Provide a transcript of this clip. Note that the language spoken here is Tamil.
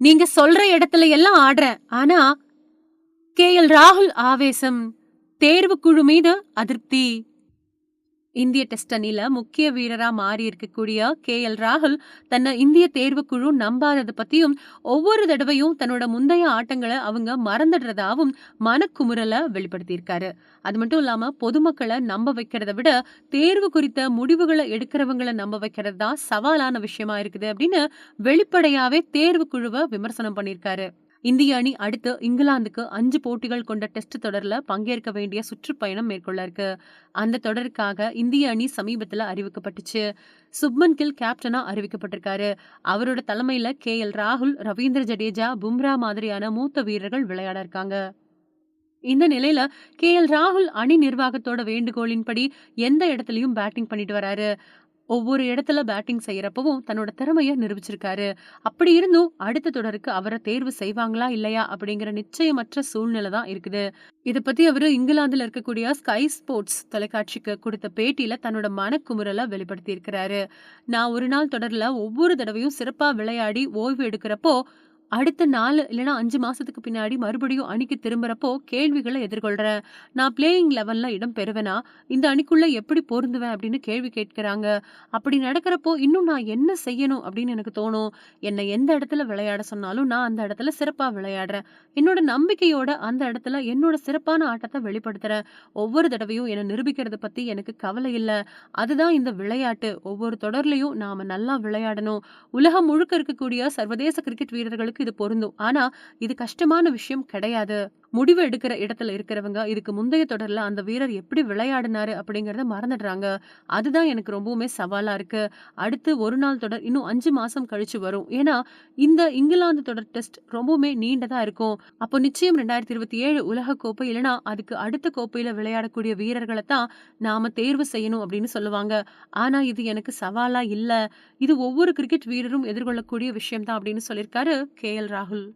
நீங்க சொல்ற இடத்துல எல்லாம் ஆடுறேன். ஆனா கே எல் ராகுல் ஆவேசம் தேர்வு குழு மீது அதிருப்தி. இந்திய டெஸ்ட் அணியில முக்கிய வீரரா மாறி இருக்கக்கூடிய கே எல் ராகுல் தன்னை இந்திய தேர்வுக்குழு நம்பாதது பத்தியும் ஒவ்வொரு தடவையும் தன்னோட முந்தைய ஆட்டங்களை அவங்க மறந்துடுறதாவும் மனக்குமுறலை வெளிப்படுத்தியிருக்காரு. அது மட்டும் இல்லாம பொதுமக்களை நம்ப வைக்கிறத விட தேர்வு குறித்த முடிவுகளை எடுக்கிறவங்களை நம்ப வைக்கிறது தான் சவாலான விஷயமா இருக்குது அப்படின்னு வெளிப்படையாவே தேர்வு குழுவை விமர்சனம் பண்ணியிருக்காரு. இந்திய அணி அடுத்து இங்கிலாந்துக்கு அஞ்சு போட்டிகள் கொண்ட டெஸ்ட் தொடர்ல பங்கேற்க வேண்டிய சுற்றுப்பயணம் மேற்கொள்ள இருக்கு. அந்த தொடருக்காக இந்திய அணி சமீபத்துல அறிவிக்கப்பட்டுச்சு. சுப்மன் கில் கேப்டனா அறிவிக்கப்பட்டிருக்காரு. அவரோட தலைமையில கே எல் ராகுல் ரவீந்திர ஜடேஜா பும்ரா மாதிரியான மூத்த வீரர்கள் விளையாட இருக்காங்க. இந்த நிலையில கே எல் ராகுல் அணி நிர்வாகத்தோட வேண்டுகோளின்படி எந்த இடத்துலயும் பேட்டிங் பண்ணிட்டு வராரு. ஒவ்வொரு இடத்துல பேட்டிங் செய்யறப்பவும் தன்னோட திறமைய நிரூபிச்சிருக்காரு. அப்படி இருந்தும் அடுத்த தொடருக்கு அவரை தேர்வு செய்வாங்களா இல்லையா அப்படிங்கிற நிச்சயமற்ற சூழ்நிலை தான் இருக்குது. இதை பத்தி அவரு இங்கிலாந்துல இருக்கக்கூடிய ஸ்கை ஸ்போர்ட்ஸ் தொலைக்காட்சிக்கு கொடுத்த பேட்டியில தன்னோட மனக்குமுறலை வெளிப்படுத்தி இருக்கிறாரு நான் ஒரு நாள் தொடர்ல ஒவ்வொரு தடவையும் சிறப்பா விளையாடி ஓய்வு எடுக்கிறப்போ அடுத்த நாலு இல்லைனா அஞ்சு மாசத்துக்கு பின்னாடி மறுபடியும் அணிக்கு திரும்புறப்போ கேள்விகளை எதிர்கொள்றேன் நான் பிளேயிங் லெவல்ல இடம் பெறுவேனா? இந்த அணிக்குள்ள எப்படி பொருந்துவேன் அப்படின்னு கேள்வி கேட்கிறாங்க. அப்படி நடக்கிறப்போ இன்னும் நான் என்ன செய்யணும் அப்படின்னு எனக்கு தோணும். என்னை எந்த இடத்துல விளையாட சொன்னாலும் நான் அந்த இடத்துல சிறப்பாக விளையாடுறேன். என்னோட நம்பிக்கையோட அந்த இடத்துல என்னோட சிறப்பான ஆட்டத்தை வெளிப்படுத்துறேன். ஒவ்வொரு தடவையும் என்னை நிரூபிக்கிறத பத்தி எனக்கு கவலை இல்லை. அதுதான் இந்த விளையாட்டு. ஒவ்வொரு தொடர்லயும் நாம நல்லா விளையாடணும். உலகம் முழுக்க இருக்கக்கூடிய சர்வதேச கிரிக்கெட் வீரர்களுக்கு இது பொருந்தும். ஆனா இது கஷ்டமான விஷயம் கிடையாது. முடிவு எடுக்கிற இடத்துல இருக்கிறவங்க இதுக்கு முந்தைய தொடர்ல அந்த வீரர் எப்படி விளையாடினாரு அப்படிங்கறத மறந்துடுறாங்க. அதுதான் எனக்கு ரொம்பவுமே சவாலா இருக்கு. அடுத்து ஒரு நாள் தொடர் இன்னும் அஞ்சு மாசம் கழிச்சு வரும். ஏன்னா இந்த இங்கிலாந்து தொடர் டெஸ்ட் ரொம்பவுமே நீண்டதாக இருக்கும். அப்போ நிச்சயம் ரெண்டாயிரத்தி இருபத்தி ஏழு உலக கோப்பை இல்லைன்னா அதுக்கு அடுத்த கோப்பையில விளையாடக்கூடிய வீரர்களை தான் நாம தேர்வு செய்யணும் அப்படின்னு சொல்லுவாங்க. ஆனா இது எனக்கு சவாலா இல்ல. இது ஒவ்வொரு கிரிக்கெட் வீரரும் எதிர்கொள்ளக்கூடிய விஷயம் தான் அப்படின்னு சொல்லியிருக்காரு கே எல் ராகுல்.